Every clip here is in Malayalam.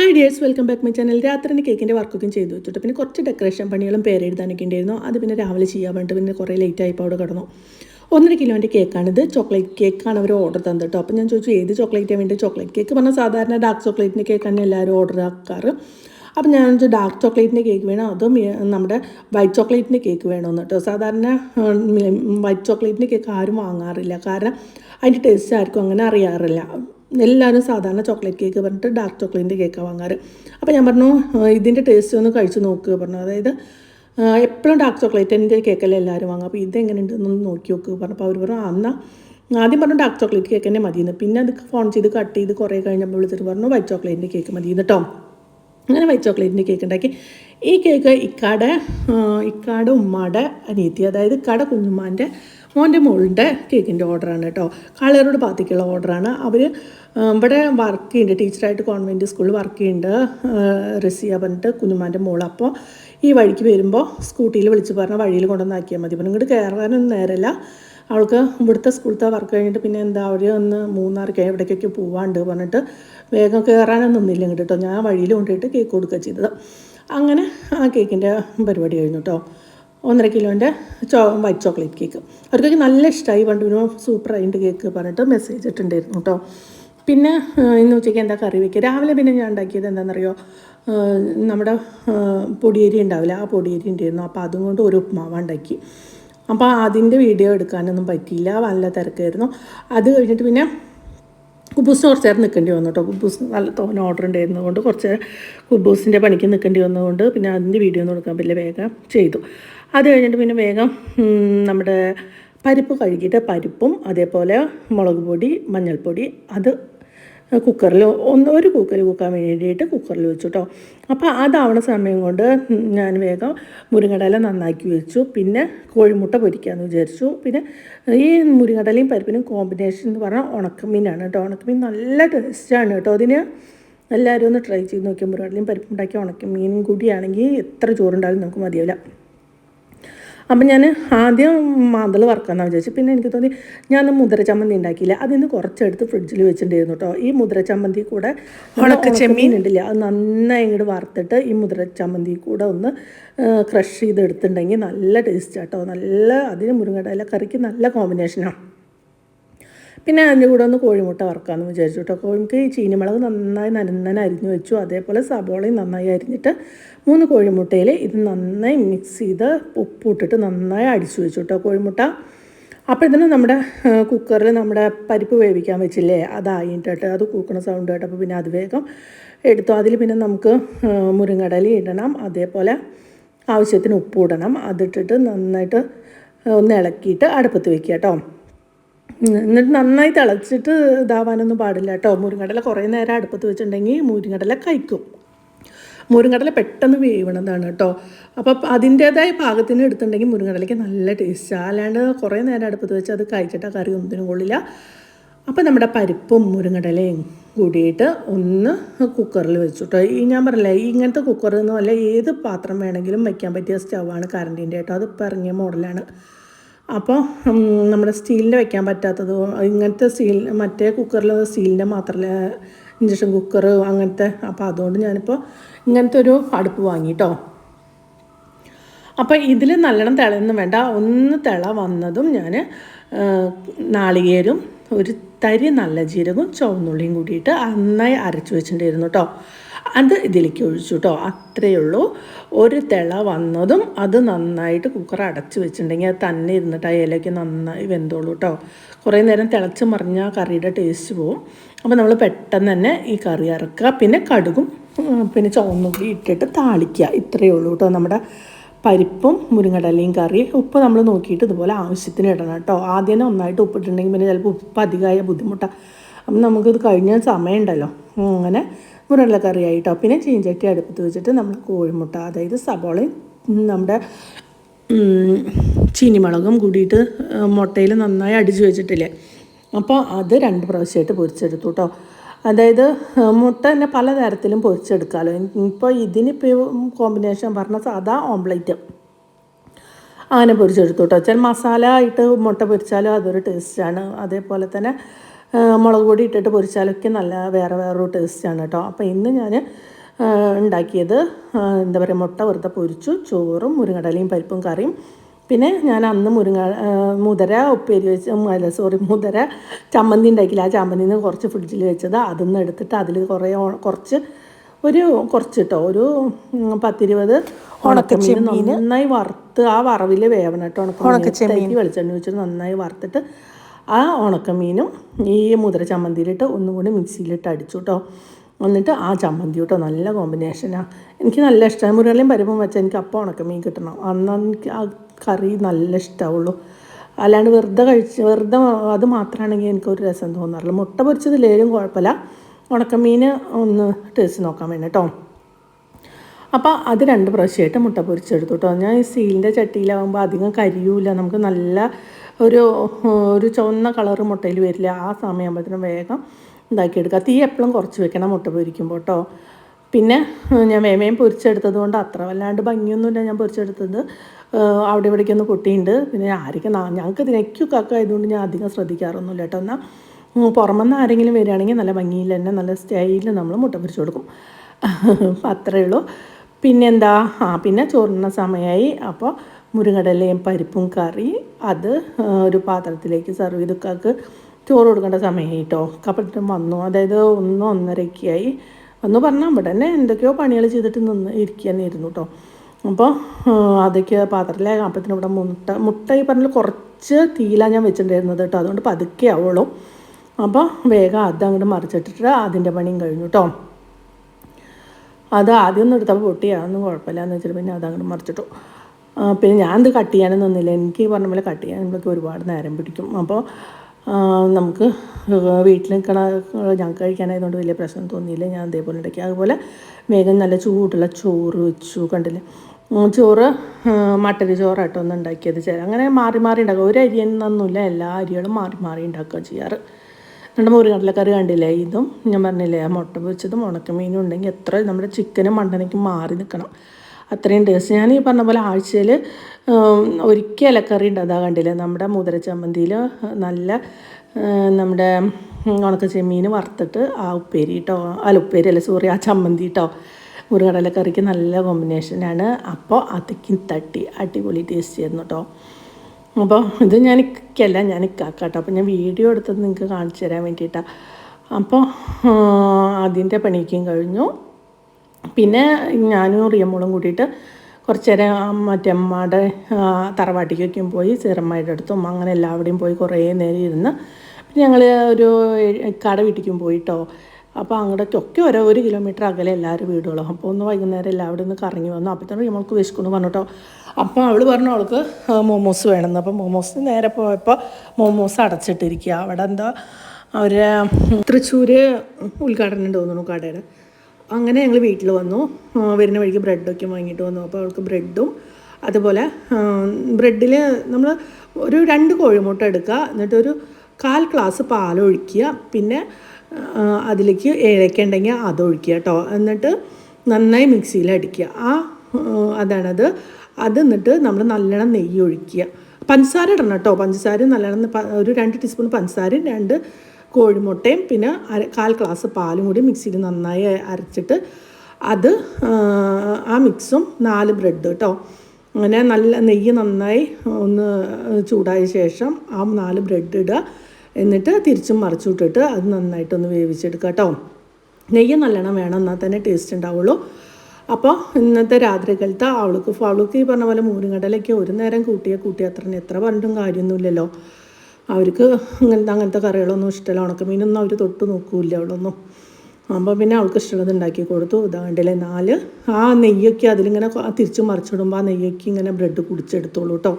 Hi dears welcome back my channel രാത്രി കേക്കിന്റെ വർക്കൊക്കെ ചെയ്തു വെച്ചിട്ട് പിന്നെ കുറച്ച് ഡെക്കറേഷൻ പണികളും പേരെഴുതാനൊക്കെ ഉണ്ടായിരുന്നു. അത് പിന്നെ രാവിലെ ചെയ്യാൻ വേണ്ടി പിന്നെ കുറേ ലേറ്റ് ആയപ്പോൾ അവിടെ കിടന്നു. ഒന്നര കിലോന്റെ കേക്കാണിത് ചോക്ലേറ്റ് കേക്കാണ് അവർ ഓർഡർ തന്നത് കേട്ടോ. അപ്പോൾ ഞാൻ ചോദിച്ചു ഏത് ചോക്ലേറ്റാണ് വേണ്ടി? ചോക്ലേറ്റ് കേക്ക് പറഞ്ഞാൽ സാധാരണ ഡാർക്ക് ചോക്ലേറ്റിന്റെ കേക്കാണ് എല്ലാവരും ഓർഡർ ആക്കാറ്. അപ്പം ഞാൻ ഡാർക്ക് ചോക്ലേറ്റിന്റെ കേക്ക് വേണം? അതും നമ്മുടെ വൈറ്റ് ചോക്ലേറ്റിന്റെ കേക്ക് വേണമെന്ന് കേട്ടോ. സാധാരണ വൈറ്റ് ചോക്ലേറ്റിന്റെ കേക്ക് ആരും വാങ്ങാറില്ല. കാരണം അതിന്റെ ടേസ്റ്റ് ആർക്കും അങ്ങനെ അറിയാറില്ല. എല്ലാവരും സാധാരണ ചോക്ലേറ്റ് കേക്ക് പറഞ്ഞിട്ട് ഡാർക്ക് ചോക്ലേറ്റിന്റെ കേക്കാണ് വാങ്ങാറ്. അപ്പോൾ ഞാൻ പറഞ്ഞു ഇതിന്റെ ടേസ്റ്റ് ഒന്ന് കഴിച്ച് നോക്കുക പറഞ്ഞു. അതായത് എപ്പോഴും ഡാർക്ക് ചോക്ലേറ്റിന്റെ കേക്കല്ലേ എല്ലാവരും വാങ്ങുക. അപ്പോൾ ഇതെങ്ങനെയുണ്ടെന്ന് നോക്കി നോക്കുക പറഞ്ഞപ്പോൾ അവർ പറഞ്ഞു "ആ, എന്നാ ആദ്യം പറഞ്ഞു ഡാർക്ക് ചോക്ലേറ്റ് കേക്ക് തന്നെ മതിയെന്ന്. പിന്നെ അത് ഫോൺ ചെയ്ത് കട്ട് ചെയ്ത് കുറേ കഴിഞ്ഞപ്പോൾ വിളിച്ചിട്ട് പറഞ്ഞു വൈറ്റ് ചോക്ലേറ്റിന്റെ കേക്ക് മതിയെന്ന് കേട്ടോ അങ്ങനെ വൈറ്റ് ചോക്ലേറ്റിന്റെ കേക്ക് ഉണ്ടാക്കി. ഈ കേക്ക് ഇക്കാടെ ഇക്കാടെ ഉമ്മാടെ അനിയത്തി അതായത് ഇക്കാടെ കുഞ്ഞുമ്മാന്റെ മോന്റെ മോളുടെ കേക്കിന്റെ ഓർഡറാണ് കേട്ടോ. കളറോട് പാത്തിക്കുള്ള ഓർഡറാണ്. അവർ ഇവിടെ വർക്ക് ചെയ്യുന്നുണ്ട്. ടീച്ചറായിട്ട് കോൺവെന്റ് സ്കൂളിൽ വർക്ക് ചെയ്യുന്നുണ്ട്. റസിയ പറഞ്ഞിട്ട് കുഞ്ഞുമാന്റെ മോൾ അപ്പോൾ ഈ വഴിക്ക് വരുമ്പോൾ സ്കൂട്ടിയിൽ വിളിച്ച് പറഞ്ഞ വഴിയിൽ കൊണ്ടുവന്നാക്കിയാൽ മതി. അപ്പം ഇങ്ങോട്ട് കയറാനൊന്നും നേരല്ല. അവൾക്ക് ഇവിടുത്തെ സ്കൂളത്തെ വർക്ക് കഴിഞ്ഞിട്ട് പിന്നെ എന്താ അവർ ഒന്ന് മൂന്നാർക്ക് എവിടേക്കൊക്കെ പോവാണ്ട് പറഞ്ഞിട്ട് വേഗം കയറാനൊന്നും ഇങ്ങോട്ട് കേട്ടോ. ഞാൻ വഴിയിൽ കൊണ്ടിട്ട് കേക്ക് കൊടുക്കുക ചെയ്തത്. അങ്ങനെ ആ കേക്കിന്റെ പരിപാടി കഴിഞ്ഞു കേട്ടോ. ഒന്നര കിലോന്റെ ചോ വൈറ്റ് ചോക്ലേറ്റ് കേക്ക് അവർക്കൊക്കെ നല്ല ഇഷ്ടമായി പണ്ട് സൂപ്പർ സൂപ്പറായിട്ട് കേക്ക് പറഞ്ഞിട്ട് മെസ്സേജ് ഇട്ടുണ്ടായിരുന്നു കേട്ടോ. പിന്നെ ഇന്ന് ഉച്ചയ്ക്ക് എന്താ കറി വയ്ക്കുക രാവിലെ പിന്നെ ഞാൻ ഉണ്ടാക്കിയത് എന്താണെന്നറിയോ? നമ്മുടെ പൊടിയേരി ഉണ്ടാവില്ല? ആ പൊടിയരി ഉണ്ടായിരുന്നു. അപ്പോൾ അതും കൊണ്ട് ഒരു ഉപ്മാവ് ഉണ്ടാക്കി. അപ്പോൾ അതിന്റെ വീഡിയോ എടുക്കാനൊന്നും പറ്റിയില്ല. നല്ല തിരക്കായിരുന്നു. അത് കഴിഞ്ഞിട്ട് പിന്നെ കുബൂസിന് കുറച്ച് നേരം നിൽക്കേണ്ടി വന്നു കേട്ടോ. കുബൂസ് നല്ല തോന്നെ ഓർഡർ ഉണ്ടായിരുന്നതുകൊണ്ട് കുറച്ച് കുബൂസിന്റെ പണിക്ക് നിൽക്കേണ്ടി വന്നതുകൊണ്ട് പിന്നെ അതിന്റെ വീഡിയോ ഒന്നും എടുക്കാൻ പറ്റില്ല. വേഗം ചെയ്തു. അത് കഴിഞ്ഞിട്ട് പിന്നെ വേഗം നമ്മുടെ പരിപ്പ് കഴുകിയിട്ട് പരിപ്പും അതേപോലെ മുളക് പൊടി മഞ്ഞൾപ്പൊടി അത് കുക്കറിൽ ഒന്ന് ഒരു കുക്കറിൽ കുക്കാൻ വേണ്ടിയിട്ട് കുക്കറിൽ വെച്ചു കേട്ടോ അപ്പോൾ അതാവണ സമയം കൊണ്ട് ഞാൻ വേഗം മുരിങ്ങടല നന്നാക്കി വെച്ചു. പിന്നെ കോഴിമുട്ട പൊരിക്കാമെന്ന് വിചാരിച്ചു. പിന്നെ ഈ മുരിങ്ങടലയും പരിപ്പിനും കോമ്പിനേഷൻ എന്ന് പറഞ്ഞാൽ ഉണക്കമീനാണ് കേട്ടോ. ഉണക്കമീൻ നല്ല ടേസ്റ്റാണ് കേട്ടോ. അതിന് എല്ലാവരും ഒന്ന് ട്രൈ ചെയ്ത് നോക്കിയാൽ മുരിങ്ങടലയും പരിപ്പും ഉണ്ടാക്കി ഉണക്കമീനും കൂടിയാണെങ്കിൽ എത്ര ചോറുണ്ടായാലും നമുക്ക് മതിയാവില്ല. അപ്പം ഞാൻ ആദ്യം മാന്തൽ വറക്കാമെന്ന് വിചാരിച്ചു പിന്നെ എനിക്ക് തോന്നി ഞാൻ മുദ്ര ചമ്മന്തി ഉണ്ടാക്കിയില്ല. അതിന്ന് കുറച്ചെടുത്ത് ഫ്രിഡ്ജിൽ വെച്ചിട്ടുണ്ടായിരുന്നു കേട്ടോ ഈ മുദ്ര ചമ്മന്തി കൂടെ ഉണക്കച്ചെമ്മീൻ ഉണ്ടല്ലേ അത് നന്നായി ഇങ്ങോട്ട് വറുത്തിട്ട് ഈ മുദ്ര ചമ്മന്തി കൂടെ ഒന്ന് ക്രഷ് ചെയ്തെടുത്തിട്ടുണ്ടെങ്കിൽ നല്ല ടേസ്റ്റ് കേട്ടോ നല്ല അതിന് മുരുങ്ങടയില കറിക്ക് നല്ല കോമ്പിനേഷനാണ് പിന്നെ അതിന്റെ കൂടെ ഒന്ന് കോഴിമുട്ട വറക്കാമെന്ന് വിചാരിച്ചു കേട്ടോ. കോഴിമുക്ക് ഈ ചീനിമുളക് നന്നായി നനന്നനെ അരിഞ്ഞു വെച്ചു. അതേപോലെ സബോളയും നന്നായി അരിഞ്ഞിട്ട് മൂന്ന് കോഴിമുട്ടയിൽ ഇത് നന്നായി മിക്സ് ചെയ്ത് ഉപ്പിട്ടിട്ട് നന്നായി അടിച്ചു വെച്ചു കേട്ടോ കോഴിമുട്ട. അപ്പോൾ ഇതിന് നമ്മുടെ കുക്കറിൽ നമ്മുടെ പരിപ്പ് വേവിക്കാൻ വെച്ചില്ലേ? അതായിട്ടിട്ട് അത് കൂക്കണ സൗണ്ട് കേട്ടോ. അപ്പോൾ പിന്നെ അത് വേഗം എടുത്തു. അതിൽ പിന്നെ നമുക്ക് മുരിങ്ങടലി ഇടണം. അതേപോലെ ആവശ്യത്തിന് ഉപ്പ് ഇടണം. അതിട്ടിട്ട് നന്നായിട്ട് ഒന്ന് ഇളക്കിയിട്ട് അടുപ്പത്ത് വെക്കുക കേട്ടോ. എന്നിട്ട് നന്നായി തിളച്ചിട്ട് ഇതാവാനൊന്നും പാടില്ല കേട്ടോ. മുരിങ്ങടല കുറേ നേരം അടുപ്പത്ത് വെച്ചിട്ടുണ്ടെങ്കിൽ മുരിങ്ങടല കഴിക്കും. മുരിങ്ങടല പെട്ടെന്ന് വേവണതാണ് കേട്ടോ. അപ്പോൾ അതിന്റേതായ പാകത്തിന് എടുത്തിട്ടുണ്ടെങ്കിൽ മുരിങ്ങടലയ്ക്ക് നല്ല ടേസ്റ്റ് അല്ലാണ്ട് കുറേ നേരം അടുപ്പത്ത് വെച്ച് അത് കഴിച്ചിട്ട് കറി ഒന്നിനും കൊള്ളില്ല. അപ്പോൾ നമ്മുടെ പരിപ്പും മുരിങ്ങടലയും കൂടിയിട്ട് ഒന്ന് കുക്കറിൽ വെച്ചു കേട്ടോ. ഈ ഞാൻ പറഞ്ഞില്ലേ ഇങ്ങനത്തെ കുക്കറിൽ നിന്നും അല്ല ഏത് പാത്രം വേണമെങ്കിലും വയ്ക്കാൻ പറ്റിയ സ്റ്റവാണ് കറണ്ടിന്റെ കേട്ടോ. അത് ഇറങ്ങിയ മോഡലാണ്. അപ്പോൾ നമ്മുടെ സ്റ്റീലിന്റെ വെക്കാൻ പറ്റാത്തത് ഇങ്ങനത്തെ സ്റ്റീൽ മറ്റേ കുക്കറിൽ സ്റ്റീലിന്റെ മാത്രമല്ല ഇഞ്ചക്ഷൻ കുക്കർ അങ്ങനത്തെ അപ്പോൾ അതുകൊണ്ട് ഞാനിപ്പോൾ ഇങ്ങനത്തെ ഒരു അടുപ്പ് വാങ്ങിട്ടോ. അപ്പോൾ ഇതിൽ നല്ലോണം തിളയൊന്നും വേണ്ട. ഒന്ന് തിള വന്നതും ഞാൻ നാളികേരും ഒരു തരി നല്ല ജീരകവും ചുവന്നുള്ളിയും കൂടിയിട്ട് നന്നായി അരച്ചു വെച്ചിട്ടുണ്ടായിരുന്നു കേട്ടോ അത് ഇതിലേക്ക് ഒഴിച്ചു കേട്ടോ അത്രയേ ഉള്ളൂ. ഒരു തിള വന്നതും അത് നന്നായിട്ട് കുക്കർ അടച്ച് വെച്ചിട്ടുണ്ടെങ്കിൽ അത് തന്നെ ഇരുന്നിട്ട് ആ ഇലയ്ക്ക് നന്നായി വെന്തോളൂ കേട്ടോ കുറേ നേരം തിളച്ച് മറിഞ്ഞാൽ കറിയുടെ ടേസ്റ്റ് പോവും. അപ്പോൾ നമ്മൾ പെട്ടെന്ന് തന്നെ ഈ കറി ഇറക്കുക പിന്നെ കടുകും പിന്നെ ചുവന്നുള്ളി ഇട്ടിട്ട് താളിക്കുക. ഇത്രയേ ഉള്ളൂ കേട്ടോ നമ്മുടെ പരിപ്പും മുരിങ്ങടലയും കറി ഉപ്പ് നമ്മൾ നോക്കിയിട്ട് ഇതുപോലെ ആവശ്യത്തിന് ഇടണം കേട്ടോ ആദ്യം തന്നെ ഒന്നായിട്ട് ഉപ്പിട്ടുണ്ടെങ്കിൽ പിന്നെ ചിലപ്പോൾ ഉപ്പ് അധികമായ ബുദ്ധിമുട്ടാണ് അപ്പം നമുക്കിത് കഴിഞ്ഞ സമയമുണ്ടല്ലോ. അങ്ങനെ മുരിങ്ങടല കറിയായി ആയിട്ടോ പിന്നെ ചീഞ്ചട്ടി അടുപ്പത്ത് വെച്ചിട്ട് നമ്മൾ കോഴിമുട്ട അതായത് സബോളയും നമ്മുടെ ചീനിമുളകും കൂടിയിട്ട് മുട്ടയിൽ നന്നായി അടിച്ചു വെച്ചിട്ടില്ലേ. അപ്പോൾ അത് രണ്ട് പ്രാവശ്യമായിട്ട് പൊരിച്ചെടുത്തു കേട്ടോ അതായത് മുട്ട തന്നെ പലതരത്തിലും പൊരിച്ചെടുക്കാമല്ലോ ഇപ്പോൾ ഇതിനിപ്പോൾ കോമ്പിനേഷൻ പറഞ്ഞ സാധാ ഓംപ്ലേറ്റ്. അങ്ങനെ പൊരിച്ചെടുത്തു കേട്ടോ ചില മസാല ആയിട്ട് മുട്ട പൊരിച്ചാലും അതൊരു ടേസ്റ്റാണ്. അതേപോലെ തന്നെ മുളക് പൊടി ഇട്ടിട്ട് പൊരിച്ചാലൊക്കെ നല്ല വേറെ വേറൊരു ടേസ്റ്റാണ് കേട്ടോ അപ്പോൾ ഇന്ന് ഞാൻ ഉണ്ടാക്കിയത് എന്താ പറയുക മുട്ട വെറുതെ പൊരിച്ചു ചോറും മുരുങ്ങടലയും പരിപ്പും കറിയും. പിന്നെ ഞാൻ അന്ന് മുരിങ്ങ മുതര ഉപ്പേരി വെച്ച് അല്ല സോറി മുതര ചമ്മന്തി ഉണ്ടാക്കിയില്ല. ആ ചമ്മന്തി നിന്ന് കുറച്ച് ഫ്രിഡ്ജിൽ വെച്ചത്. അതിൽ നിന്ന് എടുത്തിട്ട് അതിൽ കുറേ കുറച്ച് ഒരു കുറച്ച് കേട്ടോ ഒരു പത്തിരുപത് ഉണക്കച്ചെമ്മീൻ നന്നായി വറുത്ത് ആ വറവിൽ വേവണം കേട്ടോ ഉണക്ക വെളിച്ചെണ്ണ വെച്ചിട്ട് നന്നായി വറുത്തിട്ട് ആ ഉണക്കമീനും ഈ മുതിര ചമ്മന്തിയിലിട്ട് ഒന്നും കൂടി മിക്സിയിലിട്ട് അടിച്ചു കേട്ടോ എന്നിട്ട് ആ ചമ്മന്തി കേട്ടോ നല്ല കോമ്പിനേഷനാണ് എനിക്ക് നല്ല ഇഷ്ടമാണ് മുരളിയും പരിപ്പും വെച്ചാൽ എനിക്ക് അപ്പം ഉണക്കമീൻ കിട്ടണം. അന്ന് എനിക്ക് ആ കറി നല്ല ഇഷ്ടമാവുള്ളൂ അല്ലാണ്ട് വെറുതെ കഴിച്ച് വെറുതെ അത് മാത്രമാണെങ്കിൽ എനിക്കൊരു രസം തോന്നാറില്ല. മുട്ട പൊരിച്ചതിലേലും കുഴപ്പമില്ല. ഉണക്കമീൻ ഒന്ന് ടേസ്റ്റ് നോക്കാൻ വേണ്ടി അപ്പോൾ അത് രണ്ട് പ്രാവശ്യമായിട്ട് മുട്ട പൊരിച്ചെടുത്തു കേട്ടോ ഞാൻ ഈ സ്റ്റീലിന്റെ ചട്ടിയിലാകുമ്പോൾ അധികം കരിയൂല. നമുക്ക് നല്ല ഒരു ഒരു ചുവന്ന കളറ് മുട്ടയിൽ വരില്ല. ആ സമയമാകുമ്പോഴത്തേനും വേഗം ഇതാക്കിയെടുക്കുക. തീ എപ്പോഴും കുറച്ച് വെക്കണം മുട്ട പൊരിക്കുമ്പോൾ കേട്ടോ. പിന്നെ ഞാൻ വേമയും പൊരിച്ചെടുത്തത് കൊണ്ട് അത്ര വല്ലാണ്ട് ഭംഗിയൊന്നുമില്ല ഞാൻ പൊരിച്ചെടുത്തത്. അവിടെ ഇവിടേക്കൊന്ന് പൊട്ടിയിട്ടുണ്ട് പിന്നെ ആരൊക്കെ ഞങ്ങൾക്ക് ഇതിനൊക്കെ ആയതുകൊണ്ട് ഞാൻ അധികം ശ്രദ്ധിക്കാറൊന്നുമില്ല കേട്ടോ. എന്നാൽ പുറമെന്ന് ആരെങ്കിലും വരികയാണെങ്കിൽ നല്ല ഭംഗിയിൽ തന്നെ നല്ല സ്റ്റൈലിൽ നമ്മൾ മുട്ട പൊരിച്ചു കൊടുക്കും. അത്രയേ ഉള്ളൂ. പിന്നെന്താ? ആ പിന്നെ ചോറിന സമയമായി. അപ്പോൾ മുരുങ്ങടലയും പരിപ്പും കറി അത് ഒരു പാത്രത്തിലേക്ക് സെർവ് ചെയ്ത് കാക്ക് ചോറ് കൊടുക്കേണ്ട സമയം കേട്ടോ കപ്പട്ടും വന്നു. അതായത് ഒന്ന് ഒന്നരയ്ക്കായി ഒന്ന് പറഞ്ഞാൽ ഇവിടെ തന്നെ എന്തൊക്കെയോ പണികൾ ചെയ്തിട്ട് നിന്ന് ഇരുന്നു കേട്ടോ അപ്പോൾ അതൊക്കെ പാത്രത്തിലെ അപ്പത്തിന് ഇവിടെ മുട്ട മുട്ട ഈ പറഞ്ഞാൽ കുറച്ച് തീല ഞാൻ വെച്ചിട്ടുണ്ടായിരുന്നത് കേട്ടോ അതുകൊണ്ട് പതുക്കെ ആവുള്ളൂ. അപ്പോൾ വേഗം അത് അങ്ങോട്ട് മറിച്ചിട്ടിട്ട് അതിന്റെ പണിയും കഴിഞ്ഞു കേട്ടോ അത് ആദ്യം ഒന്നും എടുത്തപ്പോൾ പൊട്ടിയാണെന്ന് കുഴപ്പമില്ല എന്ന് വെച്ചിട്ട് പിന്നെ അതങ്ങോട്ട് മറിച്ചിട്ടു. ആ, പിന്നെ ഞാൻ ഇത് കട്ട് ചെയ്യാനൊന്നും നിന്നില്ല. എനിക്ക് പറഞ്ഞ പോലെ കട്ട് ചെയ്യാനൊക്കെ ഒരുപാട് നേരം പിടിക്കും. അപ്പോൾ നമുക്ക് വീട്ടിൽ നിൽക്കണ ഞങ്ങൾക്ക് കഴിക്കാനായതുകൊണ്ട് വലിയ പ്രശ്നം തോന്നിയില്ല. ഞാൻ അതേപോലെ ഉണ്ടാക്കി അതുപോലെ വേഗം നല്ല ചൂടുള്ള ചോറ് വെച്ചു. കണ്ടില്ലേ? ചോറ് മട്ടരി ചോറാട്ടോ ഒന്ന് ഉണ്ടാക്കിയത്. ചേരാം അങ്ങനെ മാറി മാറി ഉണ്ടാക്കുക ഒരു അരി എന്നൊന്നുമില്ല എല്ലാ അരികളും മാറി മാറി ഉണ്ടാക്കുക ചെയ്യാറ്. നമ്മുടെ മുരുകടലക്കറി കണ്ടില്ലേ? ഇതും ഞാൻ പറഞ്ഞില്ലേ? മുട്ട വെച്ചതും ഉണക്കമീനും ഉണ്ടെങ്കിൽ എത്ര നമ്മുടെ ചിക്കനും മണ്ടനയ്ക്കും മാറി നിൽക്കണം. അത്രയും ടേസ്റ്റ് ഞാൻ ഈ പറഞ്ഞ പോലെ ആഴ്ചയിൽ ഒരിക്കൽ ഇലക്കറി ഉണ്ട്. അതാ കണ്ടില്ലേ? നമ്മുടെ മുതിര ചമ്മന്തിയിൽ നല്ല നമ്മുടെ ഉണക്ക ചെമ്മീൻ വറുത്തിട്ട് ആ ഉപ്പേരി കേട്ടോ അല്ല ഉപ്പേരി അല്ല സോറി ആ ചമ്മന്തി കേട്ടോ മുറുകടലക്കറിക്ക് നല്ല കോമ്പിനേഷനാണ് അപ്പോൾ അതിക്കും തട്ടി അടിപൊളി ടേസ്റ്റ് ചെയ്യുന്നു കേട്ടോ അപ്പോൾ ഇത് ഞാൻ ഇക്കല്ല ഞാൻ ഇക്കാക്കാട്ടോ അപ്പോൾ ഞാൻ വീഡിയോ എടുത്തത് നിങ്ങൾക്ക് കാണിച്ചു തരാൻ വേണ്ടിയിട്ടാണ് അപ്പോൾ അതിന്റെ പണിക്കും കഴിഞ്ഞു. പിന്നെ ഞാനും റിയമ്മോളും കൂടിയിട്ട് കുറച്ച് നേരം മറ്റേ അമ്മയുടെ തറവാട്ടിക്കൊക്കെയും പോയി ചെറുമ്മയുടെ അടുത്തും അങ്ങനെ എല്ലാവിടെയും പോയി കുറേ നേരം ഇരുന്ന് പിന്നെ ഞങ്ങൾ ഒരു കട വീട്ടിക്കും പോയിട്ടോ. അപ്പോൾ അങ്ങോട്ടൊക്കെ ഓരോ ഒരു കിലോമീറ്റർ അകലെ എല്ലാവരും വീടുകളും. അപ്പോൾ ഒന്ന് വൈകുന്നേരം എല്ലാവരും ഒന്ന് കറങ്ങി വന്നു. അപ്പോഴത്തേനും നമ്മൾക്ക് വിശക്കുന്നു പറഞ്ഞിട്ടോ. അപ്പോൾ അവൾ പറഞ്ഞു അവൾക്ക് മോമോസ് വേണമെന്ന്. അപ്പോൾ മോമോസ് നേരെ പോയപ്പോൾ മോമോസ് അടച്ചിട്ടിരിക്കുക അവിടെ എന്താ അവർ തൃശ്ശൂർ ഉദ്ഘാടനം തോന്നുന്നു കടയുടെ അങ്ങനെ ഞങ്ങൾ വീട്ടിൽ വന്നു. വരുന്ന വഴിക്ക് ബ്രെഡൊക്കെ വാങ്ങിയിട്ട് വന്നു. അപ്പോൾ അവൾക്ക് ബ്രെഡും അതുപോലെ ബ്രെഡിൽ നമ്മൾ ഒരു രണ്ട് കോഴിമുട്ട എടുക്കുക എന്നിട്ടൊരു കാൽ ഗ്ലാസ് പാലൊഴിക്കുക പിന്നെ അതിലേക്ക് ഏലക്ക ഉണ്ടെങ്കിൽ അതൊഴിക്കുക കേട്ടോ എന്നിട്ട് നന്നായി മിക്സിയിൽ അടിക്കുക. ആ അതാണത്. അത് എന്നിട്ട് നമ്മൾ നല്ലോണം നെയ്യ് ഒഴിക്കുക. പഞ്ചസാര ഇടണം കേട്ടോ പഞ്ചസാര നല്ലോണം ഒരു രണ്ട് ടീസ്പൂൺ പഞ്ചസാരയും രണ്ട് കോഴിമുട്ടയും പിന്നെ അര കാൽ ഗ്ലാസ് പാലും കൂടി മിക്സിയിൽ നന്നായി അരച്ചിട്ട് അത് ആ, മിക്സും നാല് ബ്രെഡ് കേട്ടോ അങ്ങനെ നല്ല നെയ്യ് നന്നായി ഒന്ന് ചൂടായ ശേഷം ആ നാല് ബ്രെഡ് ഇടുക. എന്നിട്ട് തിരിച്ചും മറിച്ചുവിട്ടിട്ട് അത് നന്നായിട്ടൊന്ന് വേവിച്ചെടുക്കുക കേട്ടോ നെയ്യ് നല്ലോണം വേണം എന്നാൽ തന്നെ ടേസ്റ്റ് ഉണ്ടാവുള്ളൂ. അപ്പോൾ ഇന്നത്തെ രാത്രികളത്തെ അവൾക്ക് അവൾക്ക് ഈ പറഞ്ഞ പോലെ മൂരുകടലൊക്കെ ഒരു നേരം കൂട്ടിയ കൂട്ടിയാൽ അത്ര എത്ര പറഞ്ഞിട്ടും കാര്യമൊന്നുമില്ലല്ലോ. അവർക്ക് അങ്ങനത്തെ അങ്ങനത്തെ കറികളൊന്നും ഇഷ്ടമല്ല. ഉണക്കമീനൊന്നും അവർ തൊട്ട് നോക്കൂല അവളൊന്നും. അപ്പോൾ പിന്നെ അവൾക്ക് ഇഷ്ടമുള്ളത് ഉണ്ടാക്കി കൊടുത്തു. ഇതാണ്ടല്ലേ നാല്. ആ നെയ്യൊക്കെ അതിലിങ്ങനെ തിരിച്ച് മറിച്ചിടുമ്പോൾ ആ നെയ്യൊക്കെ ഇങ്ങനെ ബ്രെഡ് കുടിച്ചെടുത്തോളൂ കേട്ടോ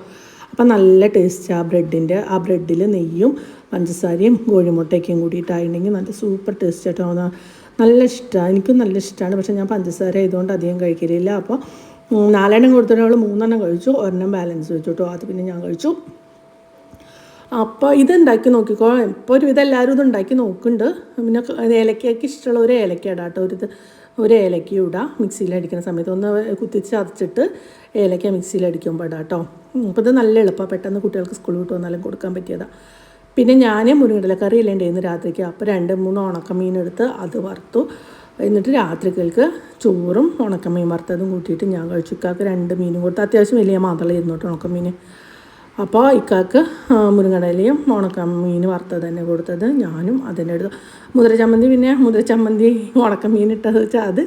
അപ്പം നല്ല ടേസ്റ്റ് ആ ബ്രെഡിന്റെ ആ ബ്രെഡിൽ നെയ്യും പഞ്ചസാരയും കോഴിമുട്ടയൊക്കെയും കൂടിയിട്ടായിട്ടുണ്ടെങ്കിൽ നല്ല സൂപ്പർ ടേസ്റ്റ് ആയിട്ടോ നല്ല ഇഷ്ടമാണ് എനിക്കും നല്ല ഇഷ്ടമാണ് പക്ഷേ ഞാൻ പഞ്ചസാര ആയതുകൊണ്ട് അധികം കഴിക്കലില്ല. അപ്പോൾ നാലെണ്ണം കൊടുത്തിട്ട് അവൾ മൂന്നെണ്ണം കഴിച്ചു. ഒരെണ്ണം ബാലൻസ് വെച്ചു കേട്ടോ അത് പിന്നെ ഞാൻ കഴിച്ചു. അപ്പോൾ ഇതുണ്ടാക്കി നോക്കിക്കോ. ഇപ്പോൾ ഒരുവിധം എല്ലാവരും ഇത് നോക്കുന്നുണ്ട്. പിന്നെ ഏലക്കയ്ക്ക് ഇഷ്ടമുള്ള ഒരു ഏലക്ക ഇടാം കേട്ടോ. ഒരു ഒരു ഏലക്ക ഇടാം മിക്സിയിൽ അടിക്കുന്ന സമയത്ത് ഒന്ന് കുത്തിച്ച് അതച്ചിട്ട് ഏലക്ക മിക്സിയിൽ അടിക്കുമ്പോൾ ഇടാം കേട്ടോ. അപ്പോൾ ഇത് നല്ല എളുപ്പമാണ് പെട്ടെന്ന് കുട്ടികൾക്ക് സ്കൂളിൽ വിട്ട് വന്നാലും കൊടുക്കാൻ പറ്റിയതാണ് പിന്നെ ഞാൻ മുരിങ്ങടല കറി അല്ലേ ഉണ്ടായിരുന്നു രാത്രിക്ക്. അപ്പോൾ രണ്ട് മൂന്ന് ഉണക്കമീൻ എടുത്ത് അത് വറുത്തു. എന്നിട്ട് രാത്രികൾക്ക് ചോറും ഉണക്കമീൻ വറുത്തതും കൂട്ടിയിട്ട് ഞാൻ കഴിച്ചു. രണ്ട് മീനും കൊടുത്ത്. അത്യാവശ്യം വലിയ മാതളായിരുന്നു ഇരുന്നോട്ട് ഉണക്കമീൻ അപ്പോൾ ഇക്കാക്ക് മുരുങ്ങടലയും ഉണക്ക മീൻ വറുത്തത് തന്നെ കൊടുത്തത്. ഞാനും അതിന്റെ അടുത്ത് മുതിര ചമ്മന്തി പിന്നെ മുതിരച്ചമ്മന്തി ചമ്മന്തി ഉണക്കമീൻ ഇട്ടത് വെച്ചാൽ അത്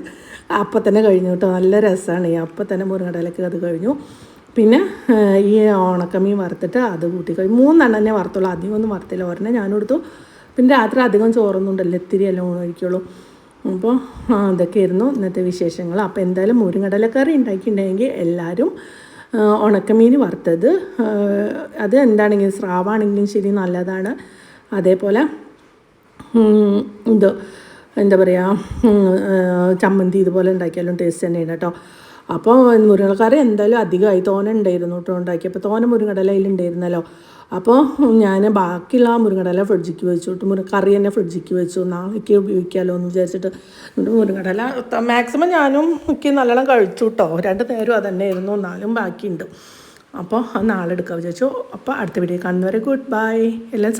അപ്പം തന്നെ കഴിഞ്ഞു കേട്ടോ. നല്ല രസമാണ് ഈ അപ്പം തന്നെ മുരുങ്ങടലയ്ക്ക് അത് കഴിഞ്ഞു. പിന്നെ ഈ ഉണക്കമീൻ വറുത്തിട്ട് അത് കൂട്ടി കഴിഞ്ഞു. മൂന്നെണ്ണം തന്നെ വറുത്തുള്ളൂ. അധികം ഒന്നും വറുത്തില്ല. ഒരെണ്ണം ഞാനും എടുത്തു. പിന്നെ രാത്രി അധികം ചോറൊന്നും ഉണ്ടല്ലോ ഇത്തിരി എല്ലാം കഴിക്കുള്ളൂ. അപ്പോൾ ഇതൊക്കെയായിരുന്നു ഇന്നത്തെ വിശേഷങ്ങൾ. അപ്പോൾ എന്തായാലും മുരുങ്ങടലക്കറി ഉണ്ടാക്കിയിട്ടുണ്ടെങ്കിൽ എല്ലാവരും ഉണക്കമീൻ വറുത്തത്. അത് എന്താണെങ്കിലും സ്രാവാണെങ്കിലും ശരി നല്ലതാണ്. അതേപോലെ ഇത് എന്താ പറയുക ചമ്മന്തി ഇതുപോലെ ഉണ്ടാക്കിയാലും ടേസ്റ്റ് തന്നെയാണ് കേട്ടോ. അപ്പോൾ മുരുങ്ങക്കറി എന്തായാലും അധികമായി തോന ഉണ്ടായിരുന്നു കേട്ടോ ഉണ്ടാക്കിയപ്പോൾ. തോന മുരുങ്ങടല അതിലുണ്ടായിരുന്നല്ലോ അപ്പോൾ ഞാൻ ബാക്കിയുള്ള മുരുങ്ങടല ഫ്രിഡ്ജിക്ക് വെച്ചു. കേട്ടോ മുരുങ്ങ കറി തന്നെ ഫ്രിഡ്ജിക്ക് വെച്ചു. നാളേക്ക് ഉപയോഗിക്കാമല്ലോ എന്ന് വിചാരിച്ചിട്ട് എന്നിട്ട് മുരുങ്ങടല മാക്സിമം ഞാനും ഒക്കെ നല്ലോണം കഴിച്ചു കേട്ടോ രണ്ട് നേരം അതന്നെയായിരുന്നു. എന്നാലും ബാക്കിയുണ്ട്. അപ്പോൾ നാളെ എടുക്കാൻ വിചാരിച്ചു. അപ്പോൾ അടുത്ത വീഡിയോ കാണുന്നവരെ ഗുഡ് ബൈ. എല്ലാം